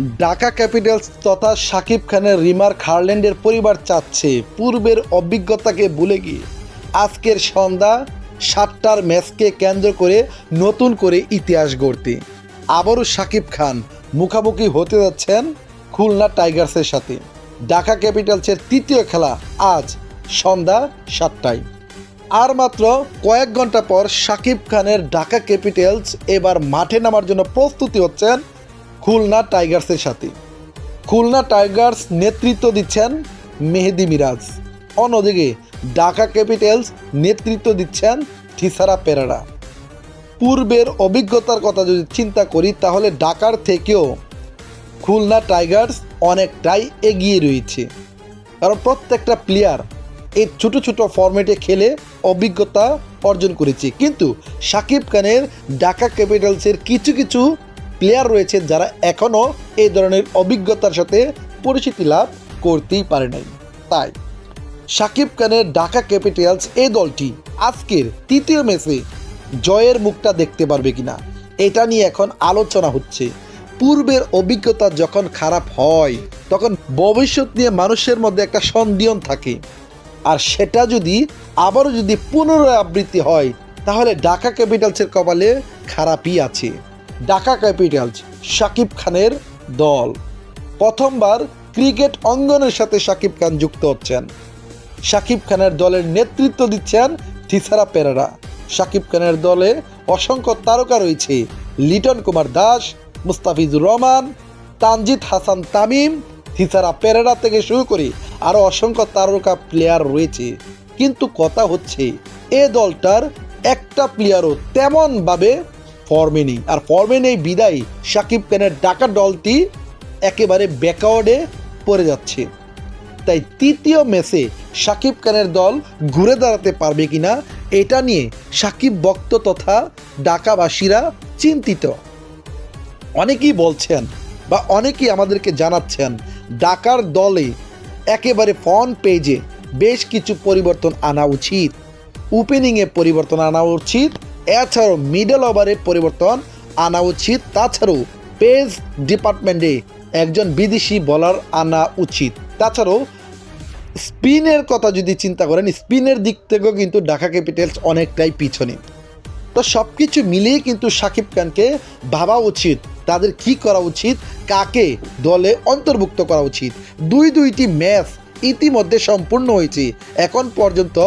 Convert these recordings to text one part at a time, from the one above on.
Dhaka Capitals তথা সাকিব খানের রিমার খারল্যান্ডের পরিবার চাচ্ছে পূর্বের অভিজ্ঞতাকে ভুলে গিয়ে। আজকের সন্ধ্যা সাতটার ম্যাচকে কেন্দ্র করে নতুন করে ইতিহাস গড়তে। আবারও শাকিব খান মুখামুখি হতে যাচ্ছেন খুলনা টাইগার্সের সাথে। ঢাকা ক্যাপিটালসের তৃতীয় খেলা আজ সন্ধ্যা সাতটায়। আর মাত্র কয়েক ঘণ্টা পর শাকিব খানের ঢাকা ক্যাপিটালস এবার মাঠে নামার জন্য প্রস্তুতি হচ্ছেন খুলনা টাইগার্সের সাথে। খুলনা টাইগার্স নেতৃত্ব দিচ্ছেন মেহেদি মিরাজ। অন্যদিকে ঢাকা ক্যাপিটালস নেতৃত্ব দিচ্ছেন থিসারা পেরারা। পূর্বের অভিজ্ঞতার কথা যদি চিন্তা করি, তাহলে ঢাকার থেকেও খুলনা টাইগার্স অনেকটাই এগিয়ে রয়েছে। কারণ প্রত্যেকটা প্লেয়ার এই ছোট ছোট ফরম্যাটে খেলে অভিজ্ঞতা অর্জন করেছে। কিন্তু সাকিব খানের ঢাকা ক্যাপিটালসের কিছু কিছু প্লেয়ার রয়েছে যারা এখনও এই ধরনের অভিজ্ঞতার সাথে পরিচিতি লাভ করতেই পারে নাই। তাই সাকিব খানের ঢাকা ক্যাপিটালস এই দলটি আজকের তৃতীয় ম্যাচে জয়ের মুখটা দেখতে পারবে কিনা, এটা নিয়ে এখন আলোচনা হচ্ছে। পূর্বের অভিজ্ঞতা যখন খারাপ হয়, তখন ভবিষ্যৎ নিয়ে মানুষের মধ্যে একটা সন্দেহন থাকে। আর সেটা যদি আবারও যদি পুনরায় আবৃত্তি হয়, তাহলে ঢাকা ক্যাপিটালসের কপালে খারাপই আছে। ঢাকা ক্যাপিটালস সাকিব খানের দল। প্রথমবার ক্রিকেট অঙ্গনের সাথে সাকিব খান যুক্ত হচ্ছেন। সাকিব খানের দলের নেতৃত্ব দিচ্ছেন থিসারা পেরেরা। সাকিব খানের দলে অসংখ্য তারকা রয়েছে, লিটন কুমার দাস, মুস্তাফিজুর রহমান, তানজিদ হাসান তামিম, থিসারা পেরেরা থেকে শুরু করে আরও অসংখ্য তারকা প্লেয়ার রয়েছে। কিন্তু কথা হচ্ছে, এ দলটার একটা প্লেয়ারও তেমনভাবে ফর্মে নেই। আর ফর্মে নেই বিদায় সাকিব খানের ডাকা দলটি একেবারে ব্যাকওয়ার্ডে পড়ে যাচ্ছে। তাই তৃতীয় ম্যাচে সাকিব খানের দল ঘুরে দাঁড়াতে পারবে কিনা, এটা নিয়ে সাকিব ভক্ত তথা ঢাকাবাসীরা চিন্তিত। অনেকেই বলছেন বা অনেকেই আমাদেরকে জানাচ্ছেন, ঢাকার দলে একেবারে ফ্রন্ট পেজে বেশ কিছু পরিবর্তন আনা উচিত। ওপেনিংয়ে পরিবর্তন আনা উচিত। এছাড়াও মিডল ওভারে পরিবর্তন আনা উচিত। তাছাড়াও পেজ ডিপার্টমেন্টে একজন বিদেশি বলার আনা উচিত। তাছাড়াও স্পিনের কথা যদি চিন্তা করেন স্পিনের দিক থেকেও কিন্তু ঢাকা ক্যাপিটালস অনেকটাই পিছনে। তো সব কিছু মিলিয়ে কিন্তু সাকিব খানকে ভাবা উচিত, তাদের কি করা উচিত, কাকে দলে অন্তর্ভুক্ত করা উচিত। দুই দুইটি ম্যাচ ইতিমধ্যে সম্পূর্ণ হয়েছে। এখন পর্যন্ত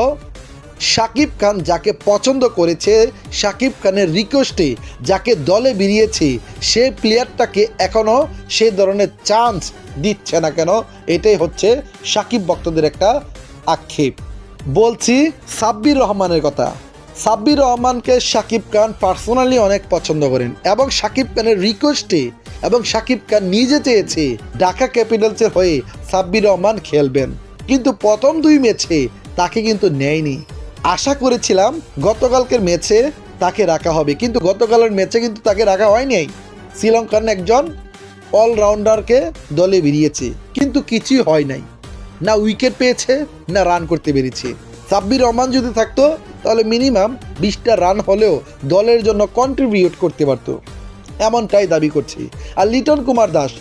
সাকিব খান যাকে পছন্দ করেছে সাকিব খানের রিকোয়েস্টে যাকে দলে বেরিয়েছে, সে প্লেয়ারটাকে এখনও সেই ধরনের চান্স দিচ্ছে না কেন? এটাই হচ্ছে সাকিব ভক্তদের একটা আক্ষেপ। বলছি সাব্বির রহমানের কথা। সাব্বির রহমানকে সাকিব খান পার্সোনালি অনেক পছন্দ করেন এবং সাকিব খানের রিকোয়েস্টে এবং সাকিব খান নিজে চেয়েছে ঢাকা ক্যাপিটালসের হয়ে সাব্বির রহমান খেলবেন। কিন্তু প্রথম দুই ম্যাচে তাকে কিন্তু নেয়নি। আশা করেছিলাম গতকালকের ম্যাচে তাকে রাখা হবে, কিন্তু গতকালের ম্যাচে কিন্তু তাকে রাখা হয়নি। শ্রীলঙ্কার একজন অলরাউন্ডারকে দলে বেরিয়েছে কিন্তু কিছুই হয় নাই। না উইকেট পেয়েছে, না রান করতে পেরেছে। সাব্বির রহমান যদি থাকতো, তাহলে মিনিমাম বিশটা রান হলেও দলের জন্য কন্ট্রিবিউট করতে পারতো। এমনটাই দাবি করছি। আর লিটন কুমার দাস,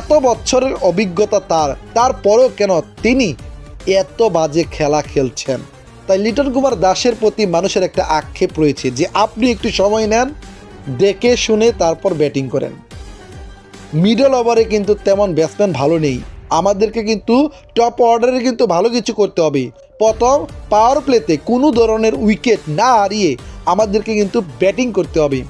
এত বছরের অভিজ্ঞতা তার, তারপরেও কেন তিনি এত বাজে খেলা খেলছেন? তাই লিটন কুমার দাসের প্রতি মানুষের একটা আক্ষেপ রয়েছে যে আপনি একটু সময় নেন, দেখে শুনে তারপর ব্যাটিং করেন। মিডল ওভারে কিন্তু তেমন ব্যাটসম্যান ভালো নেই। আমাদেরকে কিন্তু টপ অর্ডারে কিন্তু ভালো কিছু করতে হবে। প্রথম পাওয়ার প্লেতে কোনো ধরনের উইকেট না হারিয়ে আমাদেরকে কিন্তু ব্যাটিং করতে হবে।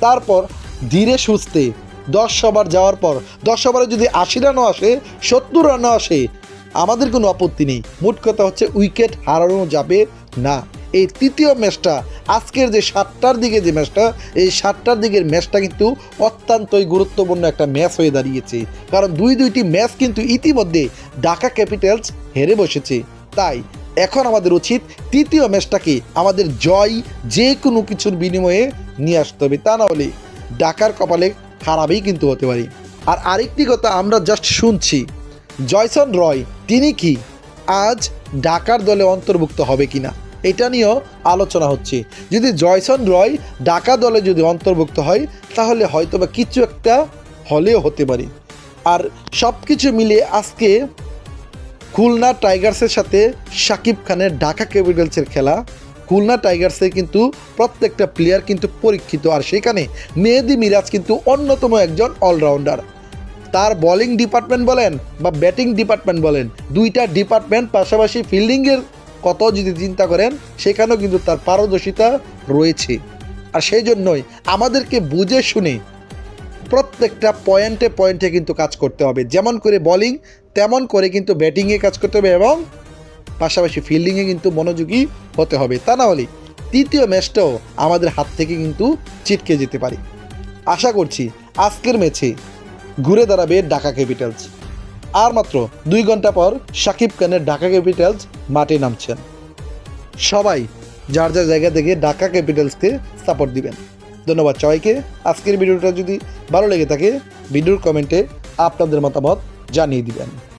তারপর, ধীরে সুস্থে দশ ওভার যাওয়ার পর, দশ ওভারে যদি আশি রানও আসে, সত্তর রানও আসে আমাদের কোনো আপত্তি নেই। মোট কথা হচ্ছে উইকেট হারানো যাবে না। এই তৃতীয় ম্যাচটা, আজকের যে সাতটার দিকে যে ম্যাচটা, এই সাতটার দিকের ম্যাচটা কিন্তু অত্যন্তই গুরুত্বপূর্ণ একটা ম্যাচ হয়ে দাঁড়িয়েছে। কারণ দুই, দুইটি ম্যাচ কিন্তু ইতিমধ্যে ঢাকা ক্যাপিটালস হেরে বসেছে। তাই এখন আমাদের উচিত তৃতীয় ম্যাচটাকে আমাদের জয় যে কোনো কিছুর বিনিময়ে নিয়ে আসতে হবে। তা না হলে ঢাকার কপালে খারাপই কিন্তু হতে পারে। আর আরেকটি কথা আমরা জাস্ট শুনছি। জয়সন রয়, তিনি কি আজ ডাকার দলে অন্তর্ভুক্ত হবে কিনা? এটা নিয়েও আলোচনা হচ্ছে। যদি জয়সন রয় ডাকা দলে যদি অন্তর্ভুক্ত হয়, তাহলে হয়তো বা কিছু একটা হলেও হতে পারে। আর সব কিছু মিলিয়ে আজকে খুলনা টাইগার্সের সাথে শাকিব খানের ঢাকা ক্যাপিটালসের খেলা। খুলনা টাইগার্সের কিন্তু প্রত্যেকটা প্লেয়ার কিন্তু পরীক্ষিত। আর সেখানে মেহেদি মিরাজ কিন্তু অন্যতম একজন অলরাউন্ডার তার বোলিং ডিপার্টমেন্ট বলেন বা ব্যাটিং ডিপার্টমেন্ট বলেন, দুইটা ডিপার্টমেন্ট পাশাপাশি ফিল্ডিংয়ের কত যদি চিন্তা করেন, সেখানেও কিন্তু তার পারদর্শিতা রয়েছে। আর সেই জন্যই আমাদেরকে বুঝে শুনে প্রত্যেকটা পয়েন্টে পয়েন্টে কিন্তু কাজ করতে হবে। যেমন করে বলিং তেমন করে কিন্তু ব্যাটিংয়ে কাজ করতে হবে এবং পাশাপাশি ফিল্ডিংয়ে কিন্তু মনোযোগী হতে হবে। তা না হলে তৃতীয় ম্যাচটাও আমাদের হাত থেকে কিন্তু ছিটকে যেতে পারে। আশা করছি আজকের ম্যাচে ঘুরে দাঁড়াবে ঢাকা ক্যাপিটালস আর মাত্র দুই ঘণ্টা পর সাকিব খানের ঢাকা ক্যাপিটালস মাঠে নামছেন। সবাই যার যার জায়গা থেকে ঢাকা ক্যাপিটালসকে সাপোর্ট দিবেন। ধন্যবাদ সবাইকে। আজকের ভিডিওটা যদি ভালো লেগে থাকে, ভিডিওর কমেন্টে আপনাদের মতামত জানিয়ে দিবেন।